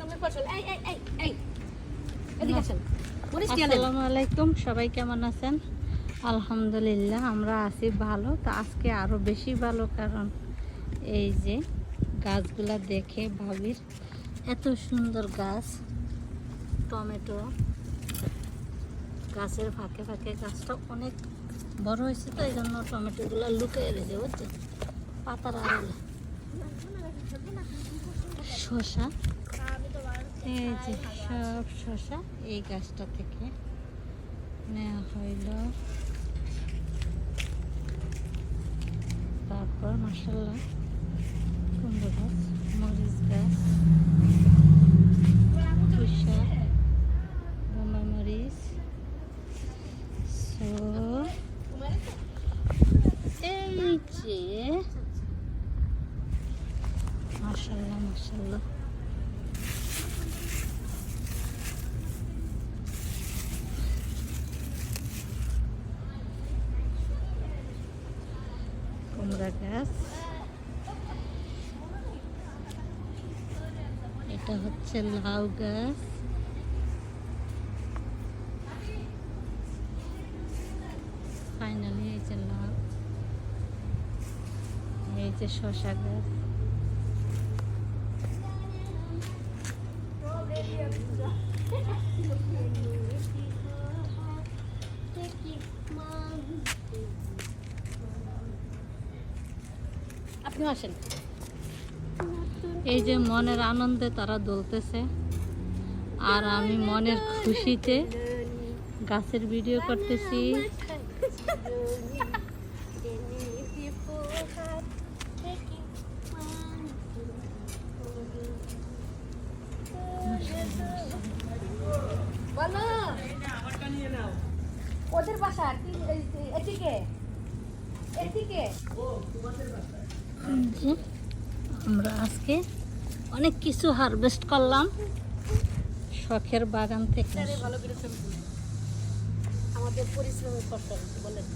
এই এই এই এই। এদিকে। আসসালামু আলাইকুম সবাই কেমন আছেন? আলহামদুলিল্লাহ আমরা আছি ভালো। তো আজকে আরও বেশি ভালো কারণ এই যে গাছগুলা দেখে ভাবির এত সুন্দর গাছ টমেটো। গাছের ফাঁকে ফাঁকে গাছটা অনেক বড় হয়েছে তো এই জন্য টমেটোগুলো লুকিয়ে রয়েছে বুঝছে পাতার আড়ালে। শসা। এই যে সব শসা এই গাছটা থেকে নেওয়া হইল। তারপর মশলা কুমড়ো গাছ, মরিচ গাছ পুষা বোম্বাই মরিচ। সো এই যে মাসাল্লাহ মাসাল্লাহ কুমড়া গাছ এটা হচ্ছে লাউ গাছ। ফাইনালি এই যে লাউ এই যে শশা গাছ। আপনি আসেন। এই যে মনের আনন্দে তারা দোলতেছে। আর আমি মনের খুশিতে গাছের ভিডিও করতেছি। ওদের বাসা, কি- এই- এই- এদিকে এদিকে এই আমরা আজকে অনেক কিছু হারভেস্ট করলাম। শখের বাগান থেকে। আমাদের পরিশ্রমের ফসল বলেন।